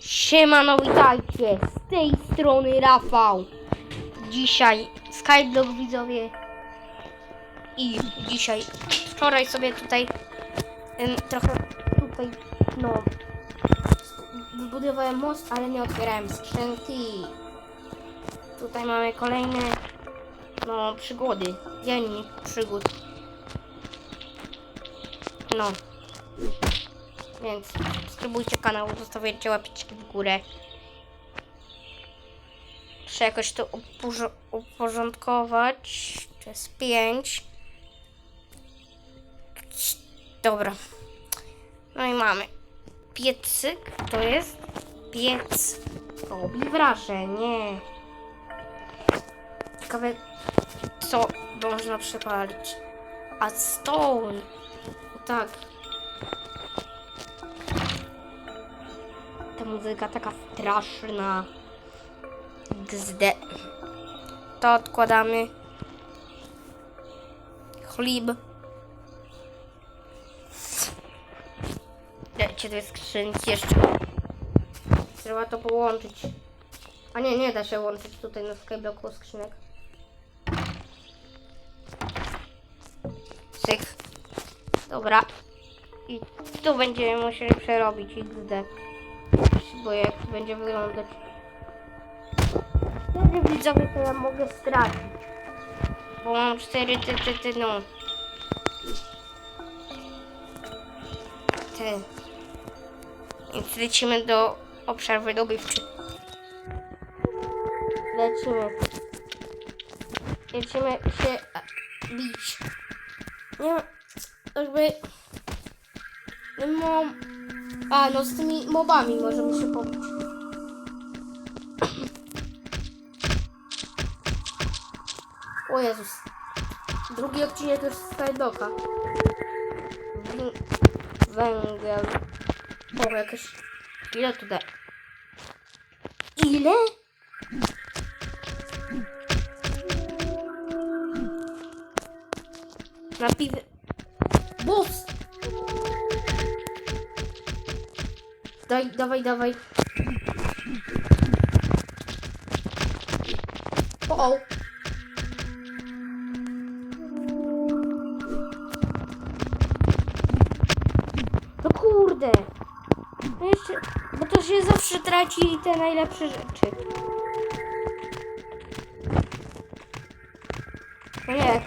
Siemano, witajcie! Z tej strony Rafał. Dzisiaj Skyblock widzowie. I dzisiaj, wczoraj sobie tutaj em, trochę tutaj, no, wybudowałem most, ale nie otwierałem skrzynki. Tutaj mamy kolejne, no, przygody. Dziennik przygód. No. Więc subskrybujcie kanał, zostawiajcie łapeczki w górę. Muszę jakoś to uporządkować. To jest 5. Dobra. No i mamy. Piecyk to jest piec. Robi wrażenie. Ciekawe, co można przepalić. A stone. Tak, muzyka taka straszna. Gzde. To odkładamy. Chleb. Dajcie dwie skrzynki jeszcze. Trzeba to połączyć. A nie, nie da się łączyć tutaj na skybloku skrzynek. Cyk. Dobra. I tu będziemy musieli przerobić XD to będzie wyglądać. Wtedy widzowie to ja mogę stracić. Bo mam cztery ty, ty, ty, no. Te. Więc lecimy do obszar wydobywczy. Lecimy. Lecimy się bić. Nie ma, jakby... Nie mam... A, no z tymi mobami możemy się pobić. O Jezus. Drugi odcinek już z Skybloka. Wi- Węgiel. O, jakieś... Ile tutaj? Ile? Boss! Daj, dawaj, dawaj. O, o. No kurde. No jeszcze, bo to się zawsze traci te najlepsze rzeczy. No nie,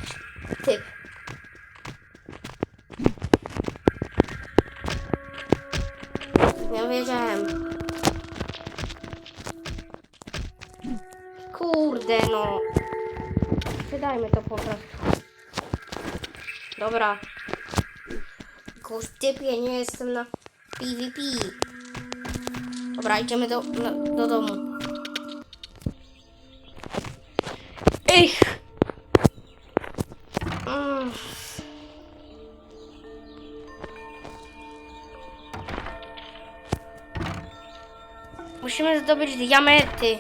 Dobra. Jakoś typie, nie jestem na PvP. Dobra, idziemy do, na, do domu. Ich! Mm. Musimy zdobyć diamenty.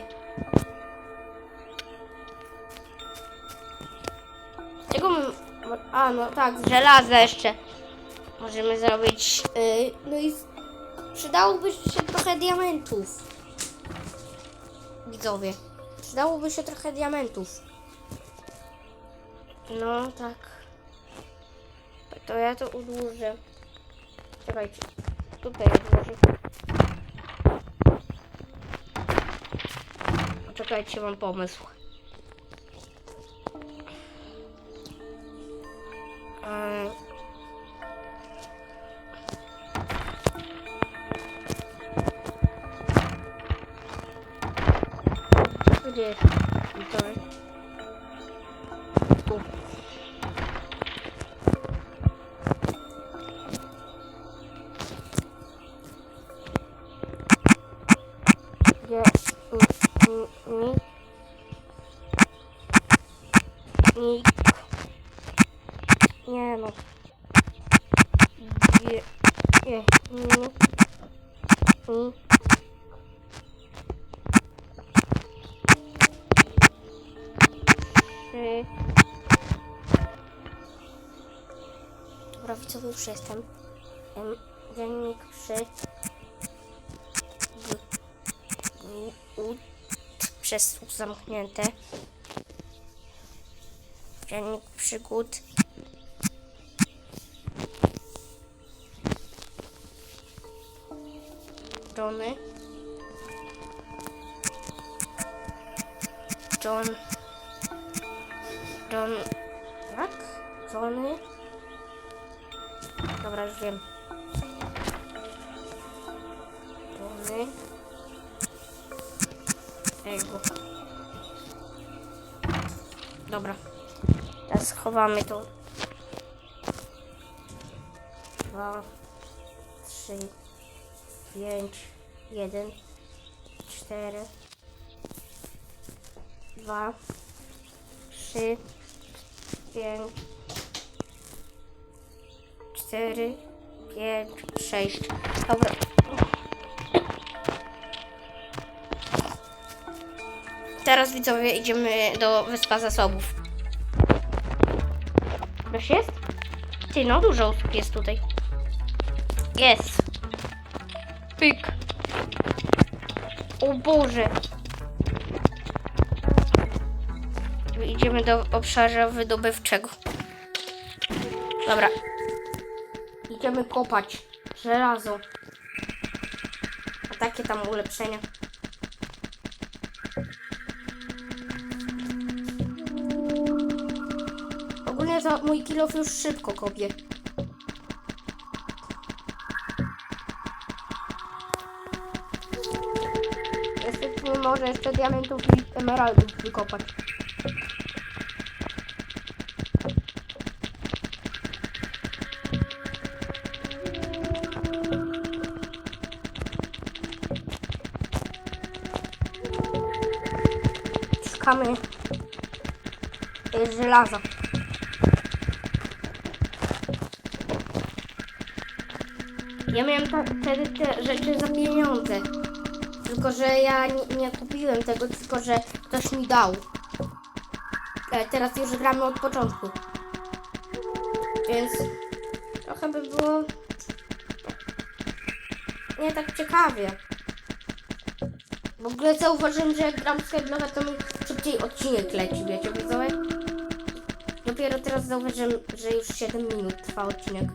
A, no tak, żelaza jeszcze. Możemy zrobić... Yy, no i przydałoby się trochę diamentów. Widzowie. Przydałoby się trochę diamentów. No, tak. To ja to udłużę. Czekajcie. Tutaj odłożę. Poczekajcie, mam pomysł. Gdzie jest? Tutaj. Tu. Gdzie? Mi, mi, mi. Nie no. Gdzie? Nie. Mi. Mi. Trzy. Dobra, widzowie, już jestem. Em, Dziennik przy... W U, przez zamknięte. Dziennik przygód. Johnny. John. John. Jak? Johnny. Dobra, już wiem. Johnny. Ego. Dobra. Teraz schowamy to. Dwa, trzy, pięć, jeden, cztery, dwa, trzy, pięć, cztery, pięć, sześć. Dobra. Teraz widzowie idziemy do Wyspa Zasobów. Ktoś jest? Ty, no dużo osób jest tutaj. Jest. Pyk. O Boże. Idziemy do obszaru wydobywczego. Dobra. Idziemy kopać żelazo. A takie tam ulepszenia. Ogólnie to mój kilof już szybko kopie. Może jeszcze diamentów i emeraldów wykopać. Szukamy y, żelaza. Ja miałem wtedy te rzeczy za pieniądze. Tylko, że ja nie, nie kupiłem tego, tylko, że ktoś mi dał. E, teraz już gramy od początku. Więc trochę by było nie tak ciekawie. W ogóle zauważyłem, że jak gram w Skybloga, to mi szybciej odcinek leci, wiecie, widzowie? Dopiero teraz zauważyłem, że już 7 minut trwa odcinek.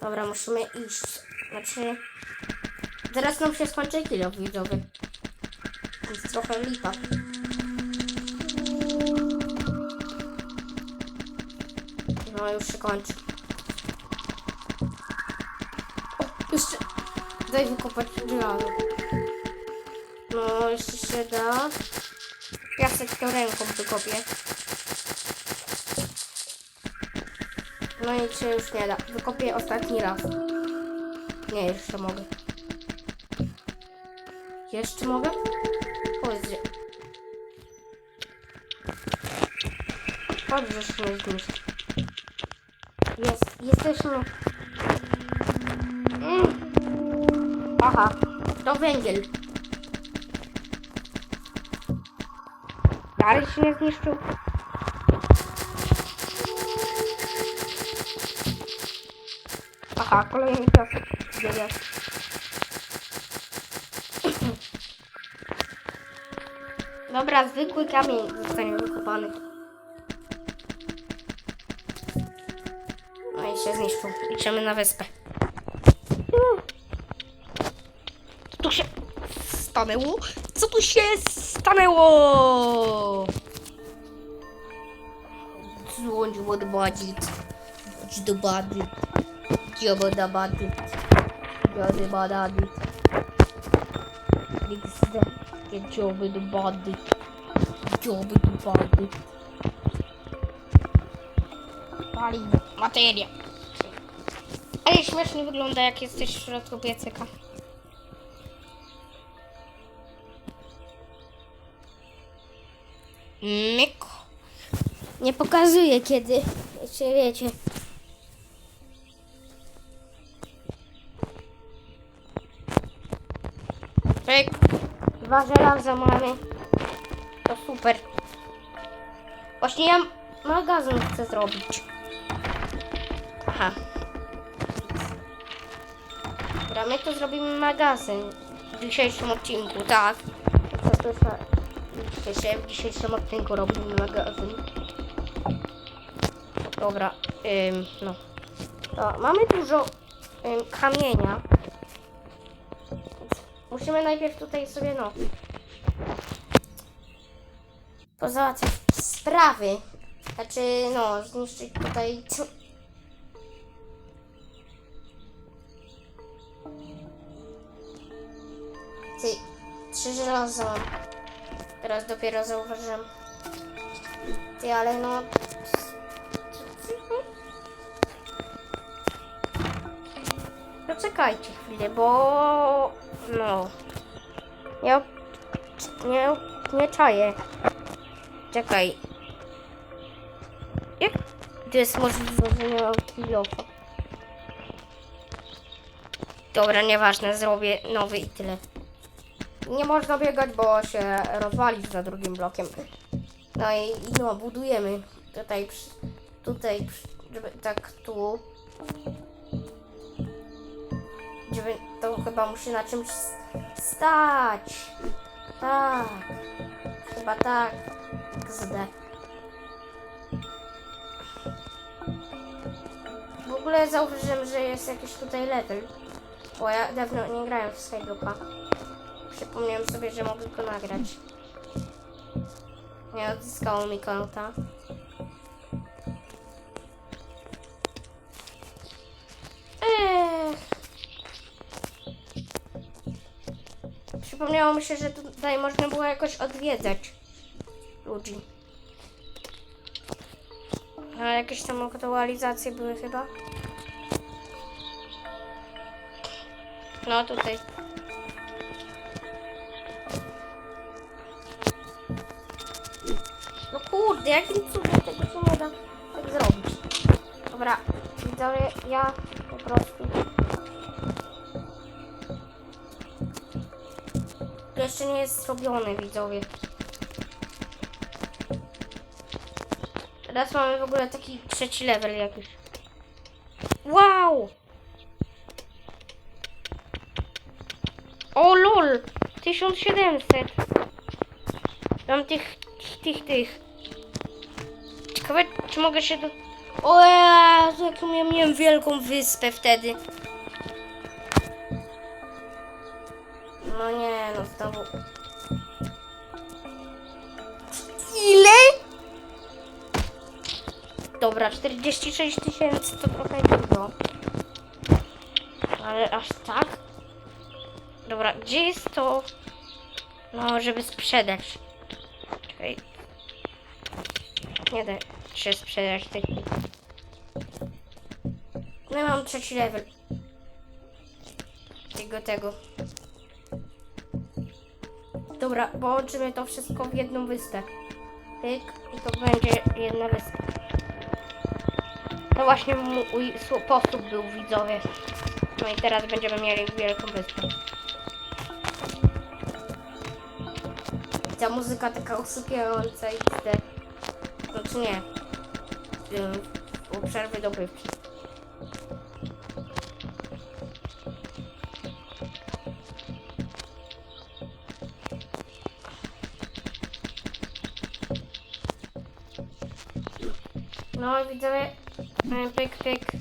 Dobra, musimy iść. Znaczy... Zaraz nam się skończy kilo widzowy. Jest trochę lipa. No już się kończy. O, jeszcze... Daj wykopać żelazo. No, jeszcze się da. Ja sobie tą ręką wykopię. No i się już nie da. Wykopię ostatni raz. Nie, jeszcze mogę. Jeszcze mogę? Powiedz, że... Dobrze, że się. Jest, jesteśmy... Mm. Aha, to węgiel. Dalej się nie zniszczył. Aha, kolejny piasek. Gdzie jest? Dobra, zwykły kamień zostanie wykopany. No i się zniszczył. Idziemy na wyspę. Co tu się stanęło? Co tu się stanęło? Dzwoń od badit. Chodź do badit. Dziaba da badit. Badadit. XD. Dzioby do badit. Dzioby do badit. Paliwo. Materia. Ale śmiesznie wygląda jak jesteś w środku piecyka. Myk. Nie pokazuję kiedy. Wiecie, wiecie. Dwa żelaza mamy. To super. Właśnie ja magazyn chcę zrobić. Aha. Dobra, my to zrobimy magazyn. w dzisiejszym odcinku, tak. Co słyszeliście się, w dzisiejszym odcinku robimy magazyn. Dobra, ym, no. To mamy dużo ym, kamienia. Musimy najpierw tutaj sobie, no, pozałatwiać sprawy. Znaczy, no, zniszczyć tutaj... Ty, trzy żelaza mam. Teraz dopiero zauważyłem. Ty, ale no... Poczekajcie chwilę, bo... No... Ja... Nie, nie czaję. Czekaj. Jak to jest możliwe, że nie mam kilofa? Dobra, nieważne, zrobię nowy i tyle. Nie można biegać, bo się rozwalić za drugim blokiem. No i, i no, budujemy tutaj, przy, tutaj, przy, żeby tak tu. Żeby to chyba musi na czymś stać. Tak. Chyba tak. XD. W ogóle zauważyłem, że jest jakiś tutaj level. Bo ja dawno nie grałem w Skyblocka. Przypomniałem sobie, że mogę go nagrać. Nie odzyskało mi konta. Przypomniało mi się, że tutaj można było jakoś odwiedzać ludzi. A jakieś tam aktualizacje były chyba? No tutaj. No kurde, jakim cudem tego się nie tak zrobić? Dobra, widzowie, ja po prostu... jeszcze nie jest zrobione, widzowie. Teraz mamy w ogóle taki trzeci level jakiś. Wow! O lol! 1700! Mam tych, tych, tych. Ciekawe, czy mogę się do... O Jezu, jaką ja miałem wielką wyspę wtedy. Ile? Dobra, 46 tysięcy to trochę dużo. Ale aż tak? Dobra, gdzie jest to? No, żeby sprzedać. Czekaj. Nie da się sprzedać tych. No mam trzeci level. Tego, tego. Dobra, połączymy to wszystko w jedną wyspę. Pyk i to będzie jedna wyspa. No właśnie mój sposób był widzowie. No i teraz będziemy mieli wielką wyspę. Ta muzyka taka usypiająca i te... Znaczy nie. Ym, U przerwy dobywki. No widzowie, pyk, pyk.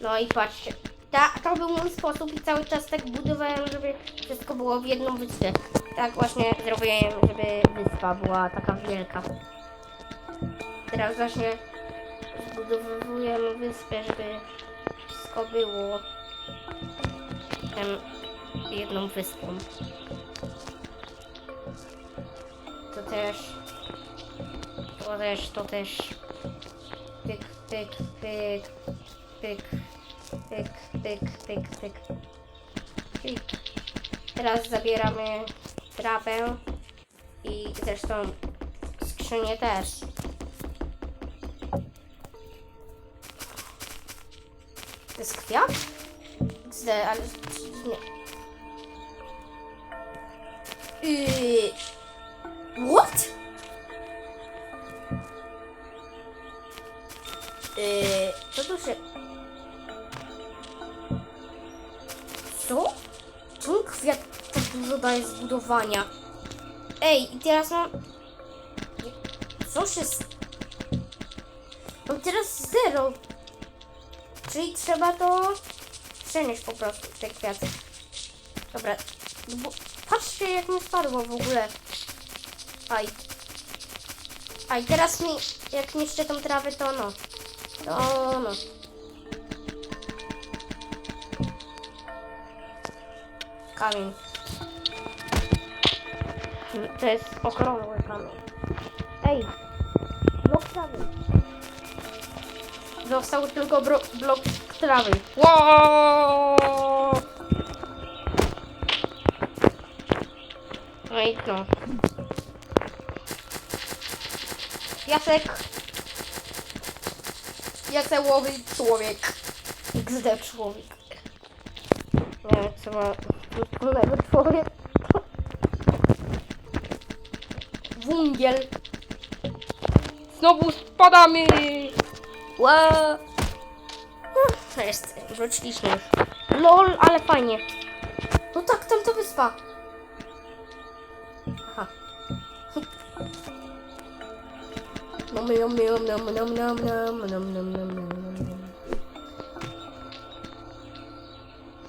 No i patrzcie. Ta, to był mój sposób i cały czas tak budowałem, żeby wszystko było w jedną wyspę. Tak właśnie zrobiłem, żeby wyspa była taka wielka. Teraz właśnie zbudowujemy wyspę, żeby wszystko było em, jedną wyspą. To też, to też, to też. Pyk, pyk, pyk, pyk, pyk, pyk, pyk. Pyk. Teraz zabieramy trawę i zresztą skrzynię też. To jest kwiat? Z, ale nie. Yy, Daje zbudowania. Ej, i teraz mam... Co się... Mam teraz zero. Czyli trzeba to przenieść po prostu, te kwiaty. Dobra, no bo patrzcie jak mi spadło w ogóle. Aj. A i teraz mi, jak niszczę tą trawę, to no. To no. Kamień. To jest okrągły kamień. Ej! Blok trawy. Został tylko blok trawy. Wow! No i no. Jacek. Jacełowy człowiek. XD człowiek. Nie wiem, co ma wspólnego człowiek. Wungiel. Znowu spadamy. Ła. No jest, wróciliśmy już. Lol, ale fajnie. No tak, tam to wyspa. Aha. Nom, nom, nom, nom, nom, nom, nom, nom, nom, nom, nom.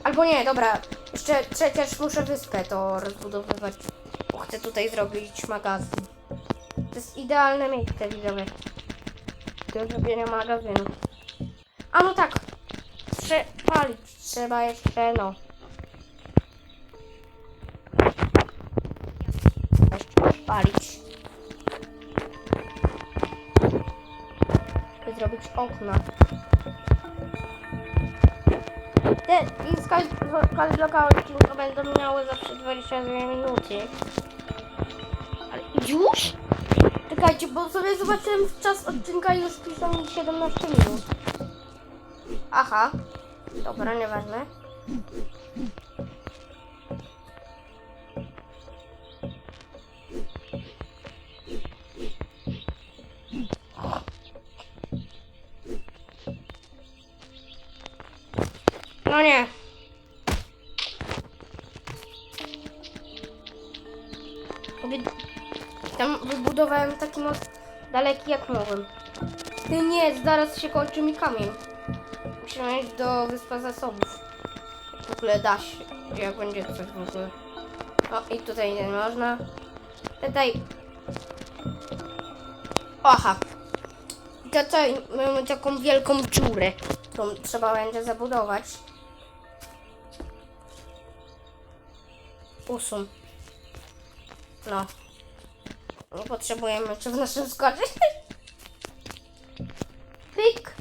Albo nie, dobra. Jeszcze przecież muszę wyspę to rozbudowywać. Bo chcę tutaj zrobić magazyn. Idealne miejsce, widzowie. Do zrobienia magazynu. A no tak. Przepalić trzeba jeszcze, no. Jeszcze palić. By zrobić okna. Te i skali bloka odcinka będą miały zawsze 22 minuty. Ale już? Bo sobie zobaczyłem w czas odcinka już piszą mi 17 minut. Aha. Dobra, nieważne. No nie. Tam wybudowałem taki most daleki jak mogłem. Ty nie, zaraz się kończy mi kamień. Musimy iść do wyspa zasobów. W ogóle da się, jak będzie coś w ogóle. O, i tutaj nie można. Tutaj. Aha. I Tutaj mamy taką wielką dziurę, którą trzeba będzie zabudować. Usun. No. Nie potrzebujemy czy w naszym składzie. Pyk.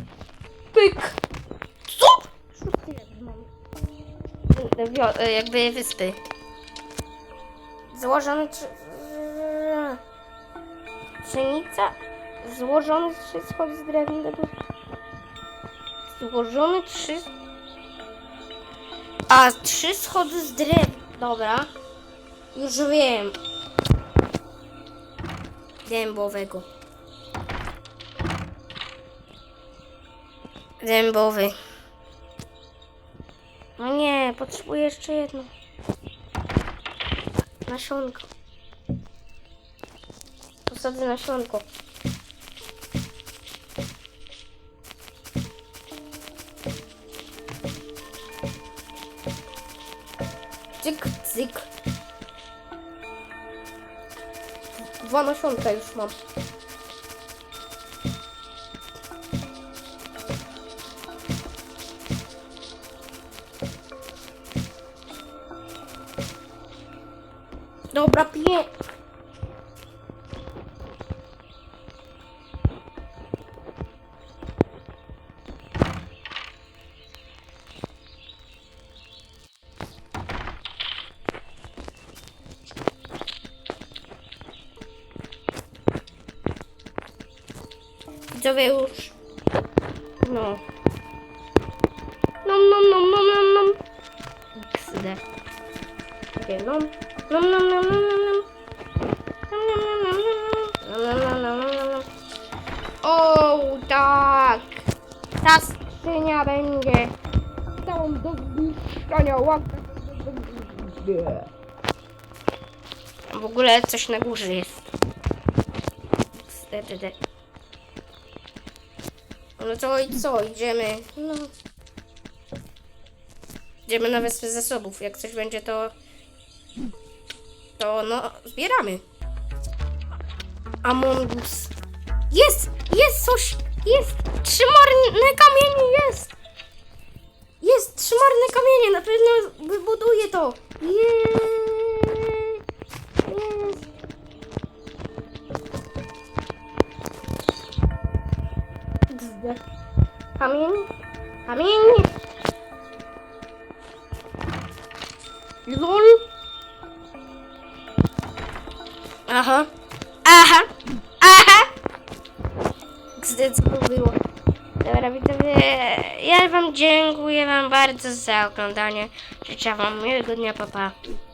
Pyk. Co? E, jakby wyspy. Złożony trzy... Pszenica. Złożony trzy schody z drewna. Złożony trzy... A, trzy schody z drewna. Dobra. Już wiem. Dębowego. Dębowy. No nie, potrzebuję jeszcze jedno. Nasionko. Posadzę nasionko. Dwa nasionka już mam. Dobra, piję. Widzowie już. No. Nom, nom, nom, nom, nom, nom. XD. Okej, nom. Nom, nom, nom, nom, nom. O, tak. Ta skrzynia będzie całą do zniszczenia łapkę. W ogóle coś na górze jest. Wtedy. No to i co? Idziemy. No. Idziemy na wyspę zasobów. Jak coś będzie, to. To no, zbieramy. Among Us. Jest! Jest coś! Jest! Trzy marne kamienie jest! Jest! Trzy marne kamienie! Na pewno wybuduję to! Jest! Gzdę. Kamień? Kamień! LOL! Aha. Aha. Aha. Gdy co było? Dobra, widzowie, ja wam dziękuję wam bardzo za oglądanie. Życzę wam miłego dnia, papa. Pa.